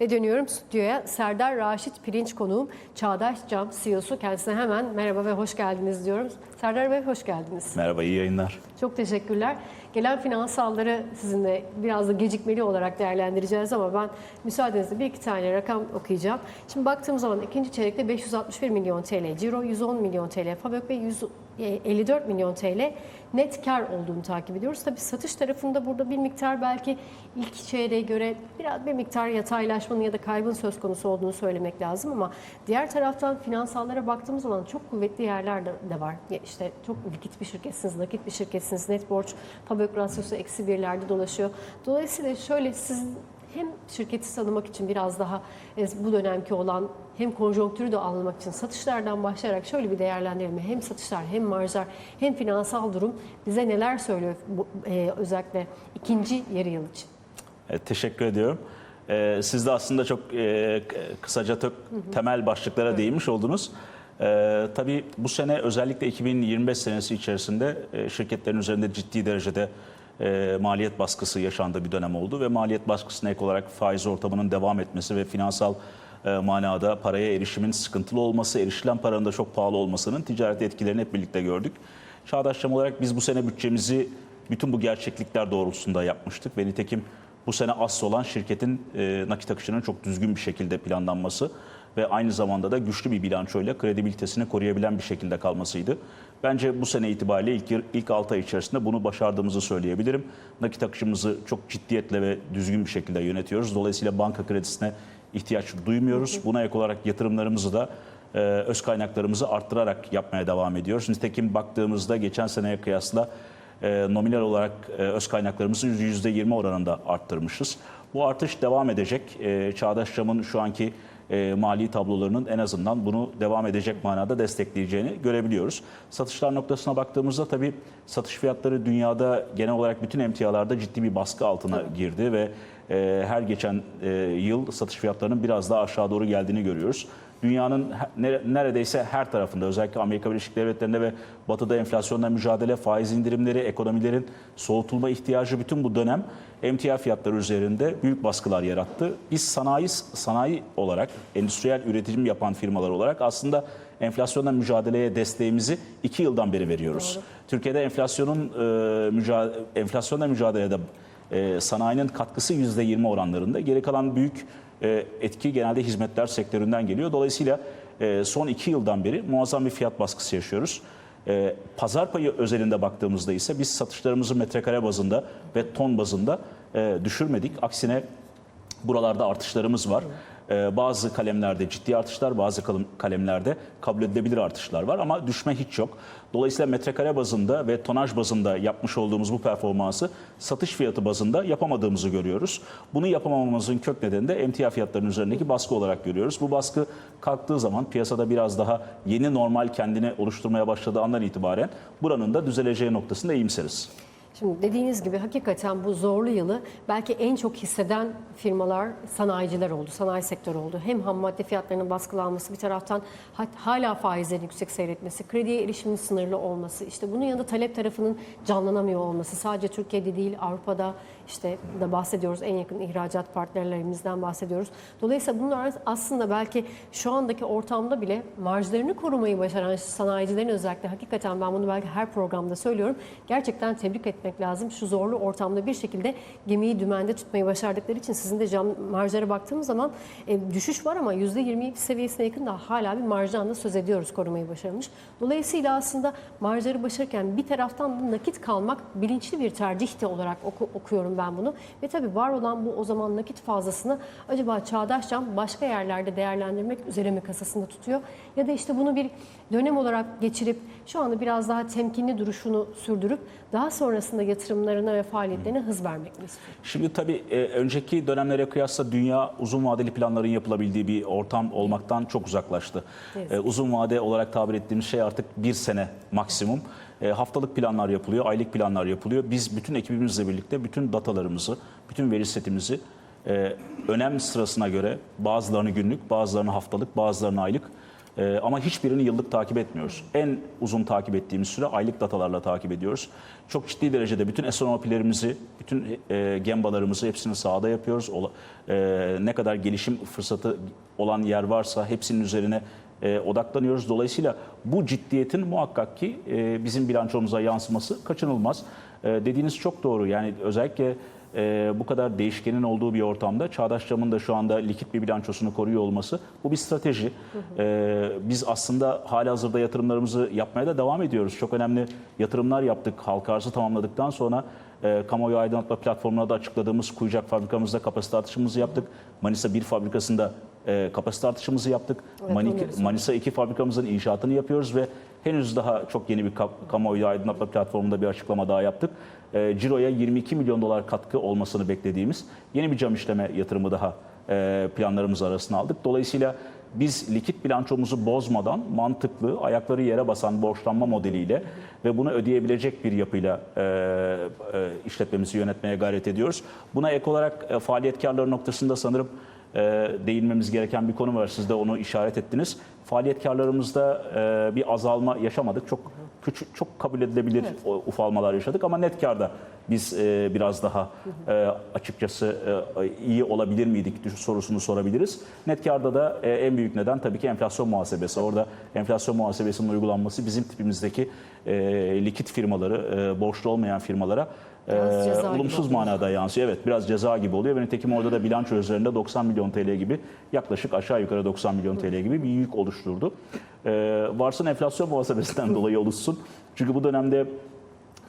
Ve dönüyorum stüdyoya. Serdar Raşit Pirinç konuğum. Çağdaş Cam CEO'su. Kendisine hemen merhaba ve hoş geldiniz diyorum. Serdar Bey hoş geldiniz. Merhaba, iyi yayınlar. Çok teşekkürler. Gelen finansalları sizinle biraz da gecikmeli olarak değerlendireceğiz ama ben müsaadenizle bir iki tane rakam okuyacağım. Şimdi baktığım zaman ikinci çeyrekte 561 milyon TL ciro, 110 milyon TL FAVÖK ve 154 milyon TL net kar olduğunu takip ediyoruz. Tabii satış tarafında burada bir miktar belki ilk çeyreğe göre biraz bir miktar yataylaşmanın ya da kaybın söz konusu olduğunu söylemek lazım ama diğer taraftan finansallara baktığımız zaman çok kuvvetli yerler de, de var. İşte çok likit bir şirketsiniz, nakit bir şirketsiniz, net borç, FAVÖK rasyosu eksi birlerde dolaşıyor. Dolayısıyla şöyle siz hem şirketi tanımak için biraz daha e, bu dönemki olan hem konjonktürü de anlamak için satışlardan başlayarak şöyle bir değerlendirme hem satışlar hem marjlar hem finansal durum bize neler söylüyor bu, e, özellikle ikinci yarı yıl için? E, teşekkür ediyorum. E, siz de aslında çok e, kısaca çok temel başlıklara değinmiş oldunuz. E, tabii bu sene özellikle 2025 senesi içerisinde e, şirketlerin üzerinde ciddi derecede e, maliyet baskısı yaşandığı bir dönem oldu ve maliyet baskısına ek olarak faiz ortamının devam etmesi ve finansal e, manada paraya erişimin sıkıntılı olması, erişilen paranın da çok pahalı olmasının ticaret etkilerini hep birlikte gördük. Çağdaşçam olarak biz bu sene bütçemizi bütün bu gerçeklikler doğrultusunda yapmıştık ve nitekim bu sene asıl olan şirketin e, nakit akışının çok düzgün bir şekilde planlanması ve aynı zamanda da güçlü bir bilançoyla kredibilitesini koruyabilen bir şekilde kalmasıydı. Bence bu sene itibariyle ilk, ilk 6 ay içerisinde bunu başardığımızı söyleyebilirim. Nakit akışımızı çok ciddiyetle ve düzgün bir şekilde yönetiyoruz. Dolayısıyla banka kredisine ihtiyaç duymuyoruz. Buna ek olarak yatırımlarımızı da e, öz kaynaklarımızı arttırarak yapmaya devam ediyoruz. Nitekim baktığımızda geçen seneye kıyasla e, nominal olarak e, öz kaynaklarımızı %20 oranında arttırmışız. Bu artış devam edecek. Çağdaş Cam'ın şu anki e, mali tablolarının en azından bunu devam edecek manada destekleyeceğini görebiliyoruz. Satışlar noktasına baktığımızda tabii satış fiyatları dünyada genel olarak bütün emtialarda ciddi bir baskı altına girdi ve e, her geçen e, yıl satış fiyatlarının biraz daha aşağı doğru geldiğini görüyoruz. Dünyanın neredeyse her tarafında özellikle Amerika Birleşik Devletleri'nde ve Batı'da enflasyonla mücadele, faiz indirimleri, ekonomilerin soğutulma ihtiyacı bütün bu dönem emtia fiyatları üzerinde büyük baskılar yarattı. Biz sanayi sanayi olarak, endüstriyel üretim yapan firmalar olarak aslında enflasyonla mücadeleye desteğimizi iki yıldan beri veriyoruz. Türkiye'de enflasyonun e, müca- enflasyonla mücadelede e, sanayinin katkısı %20 oranlarında. Geri kalan büyük e, etki genelde hizmetler sektöründen geliyor. Dolayısıyla e, son iki yıldan beri muazzam bir fiyat baskısı yaşıyoruz. E, Pazar payı özelinde baktığımızda ise biz satışlarımızı metrekare bazında ve ton bazında e, düşürmedik. Aksine buralarda artışlarımız var. Ee, bazı kalemlerde ciddi artışlar, bazı kalem- kalemlerde kabul edilebilir artışlar var ama düşme hiç yok. Dolayısıyla metrekare bazında ve tonaj bazında yapmış olduğumuz bu performansı satış fiyatı bazında yapamadığımızı görüyoruz. Bunu yapamamamızın kök nedeni de emtia fiyatlarının üzerindeki baskı olarak görüyoruz. Bu baskı kalktığı zaman piyasada biraz daha yeni normal kendini oluşturmaya başladığı andan itibaren buranın da düzeleceği noktasında iyimseriz. Şimdi dediğiniz gibi hakikaten bu zorlu yılı belki en çok hisseden firmalar sanayiciler oldu, sanayi sektörü oldu. Hem ham madde fiyatlarının baskılanması bir taraftan hala faizlerin yüksek seyretmesi, krediye erişimin sınırlı olması, işte bunun yanında talep tarafının canlanamıyor olması sadece Türkiye'de değil Avrupa'da işte da bahsediyoruz en yakın ihracat partnerlerimizden bahsediyoruz. Dolayısıyla bunlar aslında belki şu andaki ortamda bile marjlarını korumayı başaran sanayicilerin özellikle hakikaten ben bunu belki her programda söylüyorum. Gerçekten tebrik etmek lazım. Şu zorlu ortamda bir şekilde gemiyi dümende tutmayı başardıkları için sizin de cam marjlara baktığımız zaman e, düşüş var ama %20 seviyesine yakın da hala bir marjdan da söz ediyoruz korumayı başarmış. Dolayısıyla aslında marjları başarırken bir taraftan nakit kalmak bilinçli bir tercih de olarak oku- okuyorum ben bunu. Ve tabii var olan bu o zaman nakit fazlasını acaba Çağdaş Cam başka yerlerde değerlendirmek üzere mi kasasında tutuyor? Ya da işte bunu bir dönem olarak geçirip şu anda biraz daha temkinli duruşunu sürdürüp daha sonrasında yatırımlarına ve faaliyetlerine hız vermek mi istiyor? Şimdi tabii e, önceki dönemlere kıyasla dünya uzun vadeli planların yapılabildiği bir ortam olmaktan çok uzaklaştı. Evet. E, uzun vade olarak tabir ettiğimiz şey artık bir sene maksimum. E, haftalık planlar yapılıyor, aylık planlar yapılıyor. Biz bütün ekibimizle birlikte bütün datalarımızı, bütün veri setimizi e, önem sırasına göre bazılarını günlük, bazılarını haftalık, bazılarını aylık Ee, ama hiçbirini yıllık takip etmiyoruz. En uzun takip ettiğimiz süre aylık datalarla takip ediyoruz. Çok ciddi derecede bütün SNOP'lerimizi, bütün e, gembalarımızı hepsini sahada yapıyoruz. E, ne kadar gelişim fırsatı olan yer varsa hepsinin üzerine e, odaklanıyoruz. Dolayısıyla bu ciddiyetin muhakkak ki e, bizim bilançomuza yansıması kaçınılmaz. E, dediğiniz çok doğru. Yani özellikle e, bu kadar değişkenin olduğu bir ortamda Çağdaş Cam'ın da şu anda likit bir bilançosunu koruyor olması bu bir strateji. E, biz aslında hali hazırda yatırımlarımızı yapmaya da devam ediyoruz. Çok önemli yatırımlar yaptık. Halka arzı tamamladıktan sonra e, kamuoyu aydınlatma platformuna da açıkladığımız Kuyucak fabrikamızda kapasite artışımızı yaptık. Manisa 1 fabrikasında e, kapasite artışımızı yaptık. Evet, Mani- onu da Manisa 2 fabrikamızın inşaatını yapıyoruz ve henüz daha çok yeni bir ka- kamuoyu aydınlatma platformunda bir açıklama daha yaptık. E, Ciro'ya 22 milyon dolar katkı olmasını beklediğimiz yeni bir cam işleme yatırımı daha e, planlarımız arasına aldık. Dolayısıyla biz likit bilançomuzu bozmadan mantıklı, ayakları yere basan borçlanma modeliyle ve bunu ödeyebilecek bir yapıyla e, e, işletmemizi yönetmeye gayret ediyoruz. Buna ek olarak e, faaliyet karları noktasında sanırım e, değinmemiz gereken bir konu var. Siz de onu işaret ettiniz. Faaliyet karlarımızda e, bir azalma yaşamadık. Çok küçük, çok kabul edilebilir o ufalmalar yaşadık ama net karda biz e, biraz daha e, açıkçası e, iyi olabilir miydik sorusunu sorabiliriz. Net karda da e, en büyük neden tabii ki enflasyon muhasebesi. Orada enflasyon muhasebesinin uygulanması bizim tipimizdeki e, likit firmaları, e, borçlu olmayan firmalara Biraz e, olumsuz manada yansıyor. Evet biraz ceza gibi oluyor. Ve nitekim orada da bilanço üzerinde 90 milyon TL gibi yaklaşık aşağı yukarı 90 milyon TL gibi bir yük oluşturdu. Ee, varsın enflasyon muhasebesinden dolayı oluşsun. Çünkü bu dönemde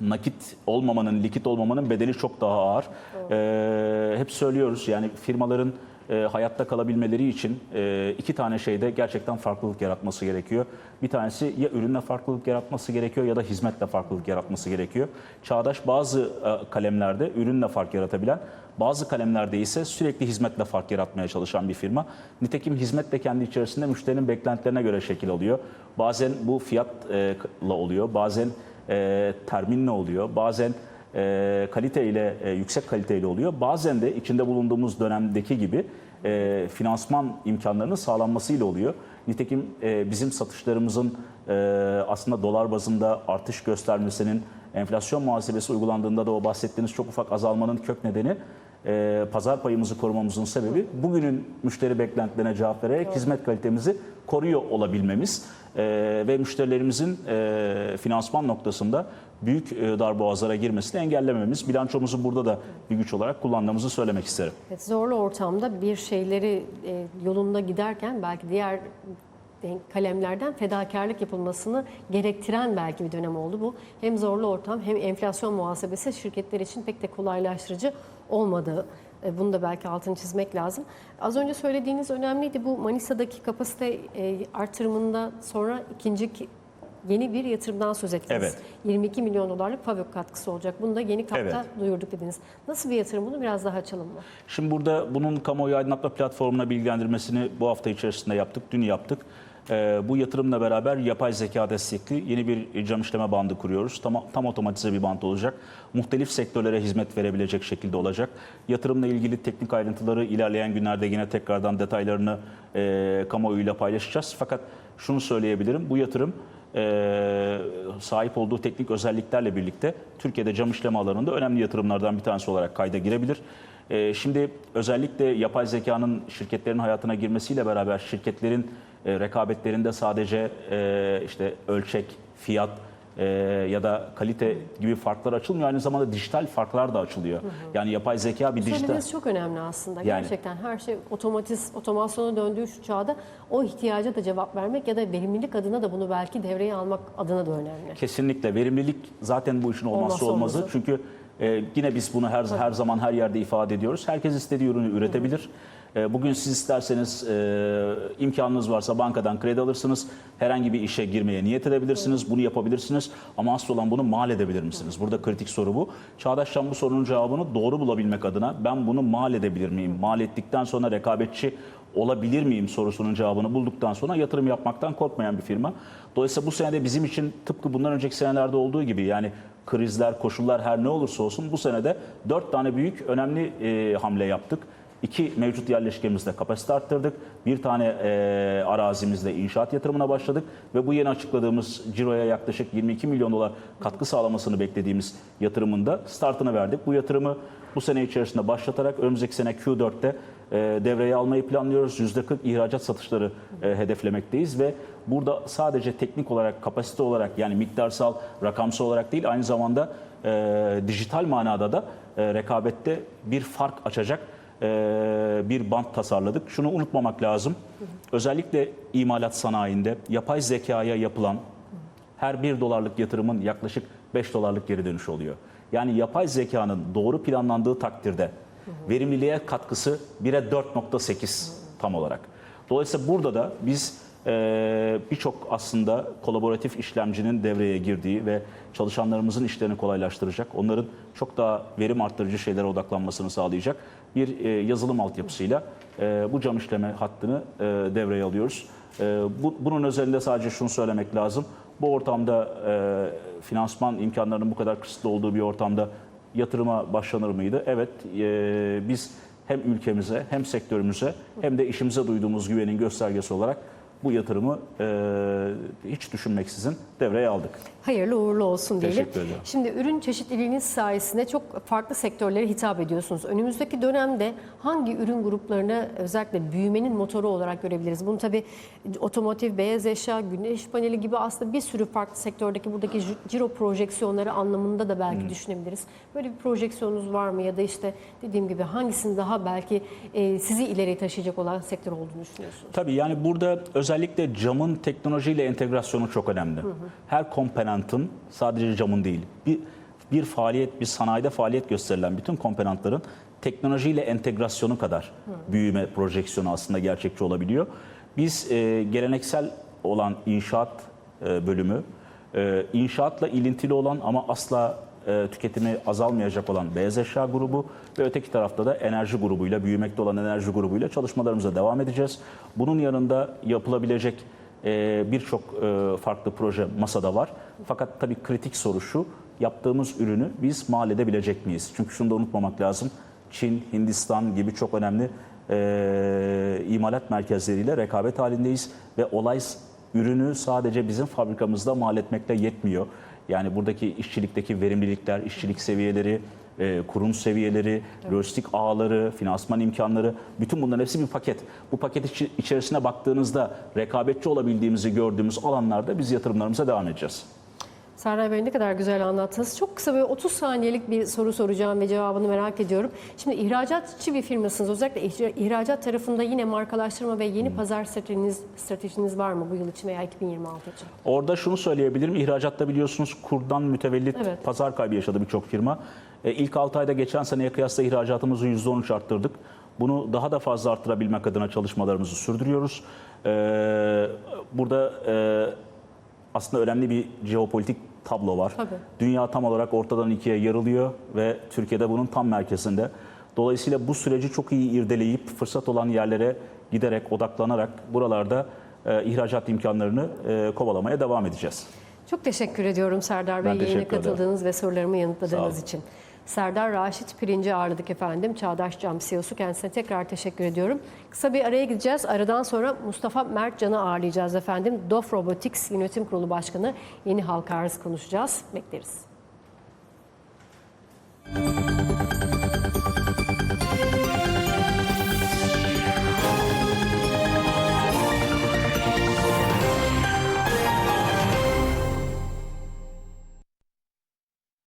nakit olmamanın, likit olmamanın bedeli çok daha ağır. Ee, hep söylüyoruz yani firmaların e, hayatta kalabilmeleri için e, iki tane şeyde gerçekten farklılık yaratması gerekiyor. Bir tanesi ya ürünle farklılık yaratması gerekiyor ya da hizmetle farklılık yaratması gerekiyor. Çağdaş bazı e, kalemlerde ürünle fark yaratabilen, bazı kalemlerde ise sürekli hizmetle fark yaratmaya çalışan bir firma. Nitekim hizmet de kendi içerisinde müşterinin beklentilerine göre şekil alıyor. Bazen bu fiyatla oluyor, bazen e, terminle oluyor, bazen e, kaliteyle, e, yüksek kaliteyle oluyor. Bazen de içinde bulunduğumuz dönemdeki gibi e, finansman imkanlarının sağlanmasıyla oluyor. Nitekim e, bizim satışlarımızın e, aslında dolar bazında artış göstermesinin enflasyon muhasebesi uygulandığında da o bahsettiğiniz çok ufak azalmanın kök nedeni e, pazar payımızı korumamızın sebebi bugünün müşteri beklentilerine cevap vererek hizmet kalitemizi koruyor olabilmemiz e, ve müşterilerimizin e, finansman noktasında büyük e, darboğazlara girmesini engellememiz. Bilançomuzu burada da bir güç olarak kullandığımızı söylemek isterim. Evet, zorlu ortamda bir şeyleri e, yolunda giderken belki diğer denk- kalemlerden fedakarlık yapılmasını gerektiren belki bir dönem oldu bu. Hem zorlu ortam hem enflasyon muhasebesi şirketler için pek de kolaylaştırıcı olmadığı. e, Bunu da belki altını çizmek lazım. Az önce söylediğiniz önemliydi. Bu Manisa'daki kapasite e, artırımında sonra ikinci ki- yeni bir yatırımdan söz ettiniz. Evet. 22 milyon dolarlık fabrik katkısı olacak. Bunu da yeni kapta Evet. duyurduk dediniz. Nasıl bir yatırım bunu biraz daha açalım mı? Şimdi burada bunun kamuoyu aydınlatma platformuna bilgilendirmesini bu hafta içerisinde yaptık, dün yaptık. Ee, bu yatırımla beraber yapay zeka destekli yeni bir cam işleme bandı kuruyoruz. Tam, tam otomatize bir band olacak. Muhtelif sektörlere hizmet verebilecek şekilde olacak. Yatırımla ilgili teknik ayrıntıları ilerleyen günlerde yine tekrardan detaylarını e, kamuoyuyla paylaşacağız. Fakat şunu söyleyebilirim, bu yatırım e, sahip olduğu teknik özelliklerle birlikte Türkiye'de cam işleme alanında önemli yatırımlardan bir tanesi olarak kayda girebilir. E, şimdi özellikle yapay zekanın şirketlerin hayatına girmesiyle beraber şirketlerin e, rekabetlerinde sadece işte ölçek, fiyat e, ya da kalite gibi farklar açılmıyor. Aynı zamanda dijital farklar da açılıyor. Yani yapay zeka bir dijital... Söylediğiniz çok önemli aslında. Yani- Gerçekten her şey otomatiz, otomasyona döndüğü şu çağda o ihtiyaca da cevap vermek ya da verimlilik adına da bunu belki devreye almak adına da önemli. Kesinlikle verimlilik zaten bu işin olmazsa olmazı. olmazı. Çünkü e, yine biz bunu her her zaman her yerde ifade ediyoruz. Herkes istediği ürünü üretebilir. E, bugün siz isterseniz e, imkanınız varsa bankadan kredi alırsınız. Herhangi bir işe girmeye niyet edebilirsiniz. Bunu yapabilirsiniz. Ama asıl olan bunu mal edebilir misiniz? Burada kritik soru bu. Çağdaş Şam bu sorunun cevabını doğru bulabilmek adına ben bunu mal edebilir miyim? Mal ettikten sonra rekabetçi olabilir miyim sorusunun cevabını bulduktan sonra yatırım yapmaktan korkmayan bir firma. Dolayısıyla bu senede bizim için tıpkı bundan önceki senelerde olduğu gibi yani krizler, koşullar her ne olursa olsun bu senede dört tane büyük önemli e, hamle yaptık. İki mevcut yerleşkemizde kapasite arttırdık. Bir tane e, arazimizde inşaat yatırımına başladık ve bu yeni açıkladığımız ciroya yaklaşık 22 milyon dolar katkı sağlamasını beklediğimiz yatırımın da startını verdik. Bu yatırımı bu sene içerisinde başlatarak önümüzdeki sene Q4'te e, devreye almayı planlıyoruz. %40 ihracat satışları e, hedeflemekteyiz ve burada sadece teknik olarak, kapasite olarak yani miktarsal, rakamsal olarak değil aynı zamanda e, dijital manada da e, rekabette bir fark açacak bir bant tasarladık. Şunu unutmamak lazım. Özellikle imalat sanayinde yapay zekaya yapılan her 1 dolarlık yatırımın yaklaşık 5 dolarlık geri dönüş oluyor. Yani yapay zekanın doğru planlandığı takdirde verimliliğe katkısı 1'e 4.8 tam olarak. Dolayısıyla burada da biz e, birçok aslında kolaboratif işlemcinin devreye girdiği ve çalışanlarımızın işlerini kolaylaştıracak, onların çok daha verim arttırıcı şeylere odaklanmasını sağlayacak bir e, yazılım altyapısıyla e, bu cam işleme hattını e, devreye alıyoruz. Bu, bunun özelinde sadece şunu söylemek lazım. Bu ortamda finansman imkanlarının bu kadar kısıtlı olduğu bir ortamda yatırıma başlanır mıydı? Evet, biz hem ülkemize hem sektörümüze hem de işimize duyduğumuz güvenin göstergesi olarak bu yatırımı e, hiç düşünmeksizin devreye aldık. Hayırlı uğurlu olsun diyelim. Teşekkür ederim. Şimdi ürün çeşitliliğiniz sayesinde çok farklı sektörlere hitap ediyorsunuz. Önümüzdeki dönemde hangi ürün gruplarını özellikle büyümenin motoru olarak görebiliriz? Bunu tabii otomotiv, beyaz eşya, güneş paneli gibi aslında bir sürü farklı sektördeki buradaki ciro projeksiyonları anlamında da belki düşünebiliriz. Böyle bir projeksiyonunuz var mı? Ya da işte dediğim gibi hangisinin daha belki e, sizi ileri taşıyacak olan sektör olduğunu düşünüyorsunuz? Tabii yani burada özellikle camın teknolojiyle entegrasyonu çok önemli. Her komponentın sadece camın değil, bir, bir faaliyet, bir sanayide faaliyet gösterilen bütün komponentlerin teknolojiyle entegrasyonu kadar büyüme projeksiyonu aslında gerçekçi olabiliyor. Biz e, geleneksel olan inşaat e, bölümü, e, inşaatla ilintili olan ama asla e, tüketimi azalmayacak olan beyaz eşya grubu ve öteki tarafta da enerji grubuyla, büyümekte olan enerji grubuyla çalışmalarımıza devam edeceğiz. Bunun yanında yapılabilecek e, birçok e, farklı proje masada var. Fakat tabii kritik soru şu, yaptığımız ürünü biz mal edebilecek miyiz? Çünkü şunu da unutmamak lazım. Çin, Hindistan gibi çok önemli imalat merkezleriyle rekabet halindeyiz ve olay ürünü sadece bizim fabrikamızda mal etmekle yetmiyor. Yani buradaki işçilikteki verimlilikler, işçilik seviyeleri, e, kurum seviyeleri, lojistik ağları, finansman imkanları, bütün bunların hepsi bir paket. Bu paket içi- içerisine baktığınızda rekabetçi olabildiğimizi gördüğümüz alanlarda biz yatırımlarımıza devam edeceğiz. Serdar Bey ne kadar güzel anlattınız. Çok kısa böyle 30 saniyelik bir soru soracağım ve cevabını merak ediyorum. Şimdi ihracatçı bir firmasınız. Özellikle ihra- ihracat tarafında yine markalaştırma ve yeni pazar stratejiniz, stratejiniz var mı bu yıl için veya 2026 için? Orada şunu söyleyebilirim. İhracatta biliyorsunuz kurdan mütevellit Evet. pazar kaybı yaşadı birçok firma. E, ilk 6 ayda geçen seneye kıyasla ihracatımızı %13 arttırdık. Bunu daha da fazla arttırabilmek adına çalışmalarımızı sürdürüyoruz. E, burada e, aslında önemli bir jeopolitik tablo var. Tabii. Dünya tam olarak ortadan ikiye yarılıyor ve Türkiye'de bunun tam merkezinde. Dolayısıyla bu süreci çok iyi irdeleyip fırsat olan yerlere giderek, odaklanarak buralarda e, ihracat imkanlarını e, kovalamaya devam edeceğiz. Çok teşekkür ediyorum Serdar Bey yayına katıldığınız ve sorularımı yanıtladığınız için. Serdar Raşit Pirinci ağırladık efendim. Çağdaş Cam CEO'su kendisine tekrar teşekkür ediyorum. Kısa bir araya gideceğiz. Aradan sonra Mustafa Mert Mertcan'ı ağırlayacağız efendim. DOF Robotics Yönetim Kurulu Başkanı yeni halka arz konuşacağız. Bekleriz. Müzik